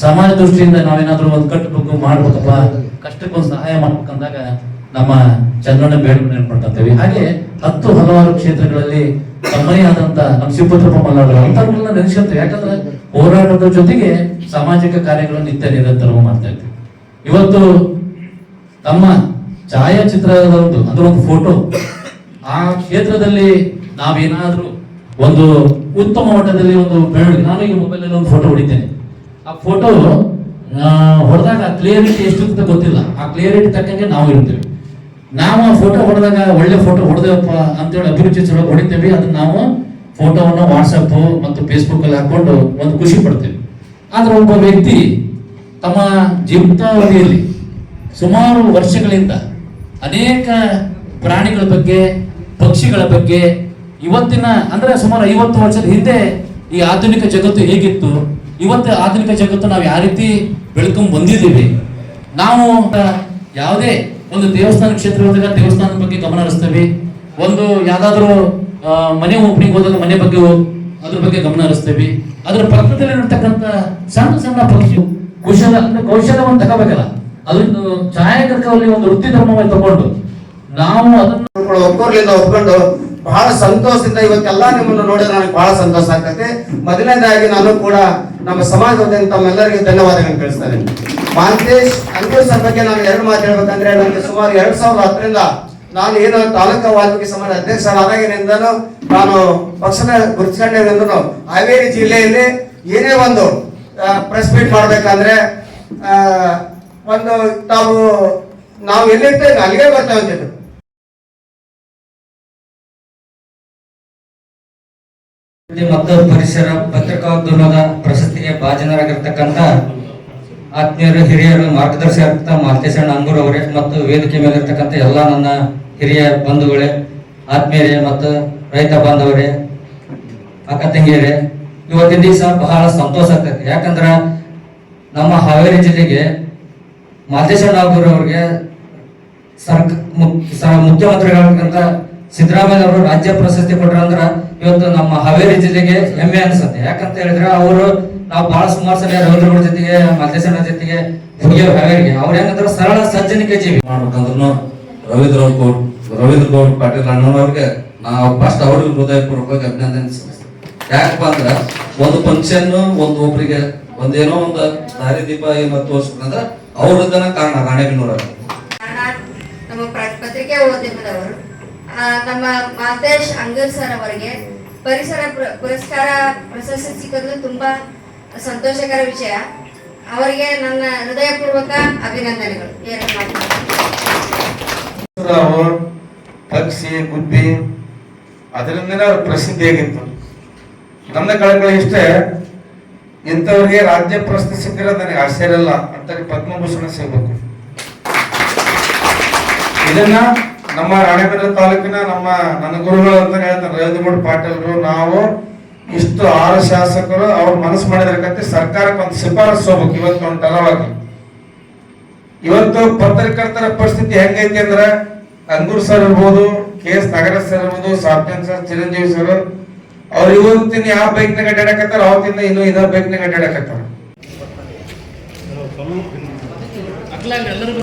ಸಮಾಜ ದೃಷ್ಟಿಯಿಂದ ನಾವೇನಾದ್ರೂ ಒಂದು ಕಟ್ಟಬೇಕು ಮಾಡ್ಬೇಕಪ್ಪ. ಕಷ್ಟಕ್ಕೊಂದು ಸಹಾಯ ಮಾಡ್ಬೇಕಂದಾಗ ನಮ್ಮ ಚಂದ್ರನ ಬೇಡ ನೆನ್ಪಡ್ತೀವಿ ಹಾಗೆ ಹತ್ತು ಹಲವಾರು ಕ್ಷೇತ್ರಗಳಲ್ಲಿ ತಮ್ಮನೇ ಆದಂತ ನಮ್ಮ ಶಿವಪುತ್ರಪ್ಪ ಮಲ್ಲಾಡರು ಅಂತವ್ರನ್ನ ನೆನೆಸ್ಕೊಂತೀವಿ ಯಾಕಂದ್ರೆ ಹೋರಾಟದ ಜೊತೆಗೆ ಸಾಮಾಜಿಕ ಕಾರ್ಯಗಳನ್ನು ನಿತ್ಯ ನಿರಂತರವೂ ಮಾಡ್ತಾ ಇದ್ವಿ. ಇವತ್ತು ತಮ್ಮ ಛಾಯಾಚಿತ್ರದ ಒಂದು ಅಂದ್ರೆ ಒಂದು ಫೋಟೋ ಆ ಕ್ಷೇತ್ರದಲ್ಲಿ ನಾವೇನಾದ್ರೂ ಒಂದು ಉತ್ತಮ ಮಟ್ಟದಲ್ಲಿ ಒಂದು ಬೆಳವಣಿಗೆ ನಾನು ಈಗ ಮೊಬೈಲ್ ಅಲ್ಲಿ ಒಂದು ಫೋಟೋ ಹೊಡಿತೇನೆ. ಆ ಫೋಟೋ ಹೊಡೆದಾಗ ಕ್ಲಿಯರಿಟಿ ಎಷ್ಟು ಅಂತ ಗೊತ್ತಿಲ್ಲ. ಆ ಕ್ಲಿಯರಿಟಿ ತಕ್ಕಂಗೆ ನಾವು ಇರ್ತೇವೆ. ನಾವು ಆ ಫೋಟೋ ಹೊಡೆದಾಗ ಒಳ್ಳೆ ಫೋಟೋ ಹೊಡೆದೇವಪ್ಪ ಅಂತೇಳಿ ಅಭಿರುಚಿ ಹೊಡಿತೇವೆ. ಅದನ್ನ ನಾವು ಫೋಟೋವನ್ನು ವಾಟ್ಸಪ್ ಮತ್ತು ಫೇಸ್ಬುಕ್ ಅಲ್ಲಿ ಹಾಕೊಂಡು ಒಂದು ಖುಷಿ ಪಡ್ತೇವೆ. ಆದ್ರೆ ಒಬ್ಬ ವ್ಯಕ್ತಿ ತಮ್ಮ ಜೀವಿತಾವಧಿಯಲ್ಲಿ ಸುಮಾರು ವರ್ಷಗಳಿಂದ ಅನೇಕ ಪ್ರಾಣಿಗಳ ಬಗ್ಗೆ, ಪಕ್ಷಿಗಳ ಬಗ್ಗೆ ಇವತ್ತಿನ, ಅಂದ್ರೆ ಸುಮಾರು ಐವತ್ತು ವರ್ಷದ ಹಿಂದೆ ಈ ಆಧುನಿಕ ಜಗತ್ತು ಹೇಗಿತ್ತು, ಇವತ್ತು ಆಧುನಿಕ ಜಗತ್ತು ನಾವು ಯಾವ ರೀತಿ ಬೆಳ್ಕೊಂಡ್ ಬಂದಿದ್ದೀವಿ, ನಾವು ಯಾವುದೇ ಒಂದು ದೇವಸ್ಥಾನ ಕ್ಷೇತ್ರ ಹೋದಾಗ ದೇವಸ್ಥಾನದ ಬಗ್ಗೆ ಗಮನ ಹರಿಸ್ತೇವೆ. ಒಂದು ಯಾವ್ದಾದ್ರು ಮನೆ ಓಪನಿಂಗ್ ಹೋದಾಗ ಮನೆ ಬಗ್ಗೆ ಅದ್ರ ಬಗ್ಗೆ ಗಮನ ಹರಿಸ್ತೇವೆ. ಅದ್ರ ಪಕ್ಕದಲ್ಲಿ ಸಣ್ಣ ಸಣ್ಣ ಪಕ್ಷಿ, ಕುಶಲ, ಅಂದ್ರೆ ಕೌಶಲ್ಯವನ್ನು ತಗೋಬೇಕಲ್ಲ. ಅದೊಂದು ಛಾಯಾಗ್ರಹದಲ್ಲಿ ಒಂದು ವೃತ್ತಿ ಧರ್ಮವಾಗಿ ತಗೊಂಡು ನಾವು ಅದನ್ನು ಒಕ್ಕೋರ್ಲಿಂದ ಒಪ್ಕೊಂಡು ಬಹಳ ಸಂತೋಷದಿಂದ ಇವತ್ತೆಲ್ಲ ನಿಮ್ಮನ್ನು ನೋಡಿದ್ರೆ ನನಗೆ ಬಹಳ ಸಂತೋಷ ಆಗ್ತೈತೆ. ಮೊದಲನೇದಾಗಿ ನಾನು ಕೂಡ ನಮ್ಮ ಸಮಾಜದ ತಮ್ಮೆಲ್ಲರಿಗೆ ಧನ್ಯವಾದಗಳನ್ನು ಕೇಳಿಸ್ತಾರೆ ಮಾಂತೇಶ್, ಅಂಕೂರ್ ಸರ್ ಬಗ್ಗೆ ನಾನು ಎರಡು ಮಾತು ಹೇಳ್ಬೇಕಂದ್ರೆ, ನನಗೆ ಸುಮಾರು ಎರಡ್ ಸಾವಿರದ ಹತ್ತರಿಂದ ನಾನು ಏನು ತಾಲೂಕು ವಾಲ್ಮೀಕಿ ಸಮಾಜ ಅಧ್ಯಕ್ಷರಾದಾಗಿನಿಂದನೂ ನಾನು ಪಕ್ಷನ ಗುರುತಿಸ್ಕೊಂಡಿರೋದನ್ನು ಹಾವೇರಿ ಜಿಲ್ಲೆಯಲ್ಲಿ ಏನೇ ಒಂದು ಪ್ರೆಸ್ ಮೀಟ್ ಮಾಡಬೇಕಂದ್ರೆ ಒಂದು ತಾವು, ನಾವು ಎಲ್ಲಿರ್ತೇವೆ ಅಲ್ಲಿಗೆ ಬರ್ತೇವೆ ಅಂತಿದ್ರು. ಮತ್ತು ಪರಿಸರ ಪತ್ರಿಕೋದ್ಯಮದ ಪ್ರಶಸ್ತಿಗೆ ಭಾಜನರಾಗಿರ್ತಕ್ಕಂಥ ಆತ್ಮೀಯರು ಹಿರಿಯರು ಮಾರ್ಗದರ್ಶಕ ಮಾಲ್ತೇಶಣ್ಣ ಅಂಗೂರ್ ಅವರೇ ಮತ್ತು ವೇದಿಕೆ ಮೇಲಿರ್ತಕ್ಕಂಥ ಎಲ್ಲ ನನ್ನ ಹಿರಿಯ ಬಂಧುಗಳೇ, ಆತ್ಮೀಯರೇ ಮತ್ತು ರೈತ ಬಾಂಧವರೇ, ಅಕ್ಕ ತಂಗಿಯರೇ, ಇವತ್ತಿನ ದಿವಸ ಬಹಳ ಸಂತೋಷ ಆಗ್ತೈತಿ ಯಾಕಂದ್ರೆ ನಮ್ಮ ಹಾವೇರಿ ಜಿಲ್ಲೆಗೆ ಮಾಲ್ತೇಶಣ್ಣ ಅಂಗೂರ್ ಅವ್ರಿಗೆ ಸರ್ಕ ಮು- ಸ- ಸಿದ್ದರಾಮಯ್ಯ ಅವರು ರಾಜ್ಯ ಪ್ರಶಸ್ತಿ ಕೊಟ್ರ ಅಂದ್ರೆ ಇವತ್ತು ನಮ್ಮ ಹಾವೇರಿ ಜಿಲ್ಲೆಗೆ ಹೆಮ್ಮೆ ಅನ್ಸುತ್ತೆ. ಯಾಕಂತ ಹೇಳಿದ್ರೆ ಅವರು ನಾವು ಬಹಳ ಸುಮಾರು ಸಲ ರವೀಂದ್ರಗಳ ಜೊತೆಗೆ ಮಧ್ಯಸಣ್ಣ ಜೊತೆಗೆ ಹೋಗ್ಯಾವ ಹಾವೇರಿಗೆ ಅವ್ರ ಹೆಂಗಂದ್ರ ಸರಳ ಸಜ್ಜನಿಕೆ ಜೀವಿ. ಮಾಡ್ಬೇಕಂದ್ರೂ ರವೀಂದ್ರ ಗೌಡ್ ರವೀಂದ್ರ ಗೌಡ್ ಪಾಟೀಲ್ ಅಣ್ಣನವ್ರಿಗೆ ನಾವು ಫಸ್ಟ್ ಅವ್ರಿಗೆ ಹೃದಯಪೂರ್ವಕವಾಗಿ ಅಭಿನಂದನೆ ಸಲ್ಲಿಸ್ತೀವಿ. ಯಾಕಪ್ಪ ಅಂದ್ರೆ ಒಂದು ಫಂಕ್ಷನ್ ಒಂದು ಒಬ್ರಿಗೆ ಒಂದೇನೋ ಒಂದು ದಾರಿದೀಪ ಏನೋ ತೋರಿಸ್ಬೇಕಂದ್ರೆ ಅವ್ರದ್ದನ ಕಾರಣ ರಾಣೆಬೆನ್ನೂರ ನಾನು ನಮ್ಮ ಪತ್ರಿಕೆ ಓದಿಮದವರು ಆ, ನಮ್ಮ ಮಾತೇಶ್ ಅಂಗರ್ ಸರ್ ಅವರಿಗೆ ಪರಿಸರ ಪುರ- ಪುರಸ್ಕಾರ ಪ್ರಶಸ್ತಿ ಸಿಕ್ಕೋದು ತುಂಬಾ ಸಂತೋಷಕರ ವಿಷಯ. ಅವರಿಗೆ ನನ್ನ ಹೃದಯಪೂರ್ವಕ ಅಭಿನಂದನೆಗಳು. ಪಕ್ಷಿ ಗುಬ್ಬಿ, ಅದರಿಂದನೇ ಅವ್ರ ಪ್ರಸಿದ್ಧಿಯಾಗಿತ್ತು ನನ್ನ ಕಳಕಳಿ ಇಷ್ಟೇ, ಇಂಥವ್ರಿಗೆ ರಾಜ್ಯ ಪ್ರಶಸ್ತಿ ಸಿಕ್ಕಿರ ನನಗೆ ಆಶ್ಚರ್ಯ ಇಲ್ಲ. ಅಂತ ಪದ್ಮಭೂಷಣ ಸಿಗಬೇಕು. ಇದನ್ನ ನಮ್ಮ ರಾಣೆಬೆನ್ನೂರು ತಾಲೂಕಿನ ನಮ್ಮ ನನ್ನ ಗುರುಗಳು ಅಂತ ಹೇಳ್ತಾರೆ. ರವೀಂದ್ರಗೌಡ ಪಾಟೀಲ್ರು, ನಾವು ಇಷ್ಟು ಆರು ಶಾಸಕರು ಅವ್ರ ಮನಸ್ಸು ಮಾಡಿದ್ರಕ್ಕಂತೆ ಸರ್ಕಾರಕ್ಕೆ ಒಂದು ಶಿಫಾರಸ್ ಹೋಗ್ಬೇಕು. ಇವತ್ತು ಒಂದು ತಲವಾಗಿ ಇವತ್ತು ಪತ್ರಕರ್ತರ ಪರಿಸ್ಥಿತಿ ಹೆಂಗೈತಿ ಅಂದ್ರೆ ಅಂಗೂರ್ ಸರ್ ಇರ್ಬೋದು, ಕೆ ಎಸ್ ನಗರ ಸರ್ ಇರ್ಬೋದು ಸಾಫ್ಟನ್ ಸರ್, ಚಿರಂಜೀವಿ ಸರ್, ಅವ್ರು ಇವತ್ತಿನ ಯಾವ ಬೈಕ್ನಾಗ ಅಡ್ಡಾಡಕತ್ತಾರ ಅವತ್ತಿಂದ ಇನ್ನೂ ಇನ್ನೊಂದು ಬೈಕ್ನಾಗ ಅಡ್ಡಾಡಕತ್ತಾರ ಎಲ್ಲರಿಗೂ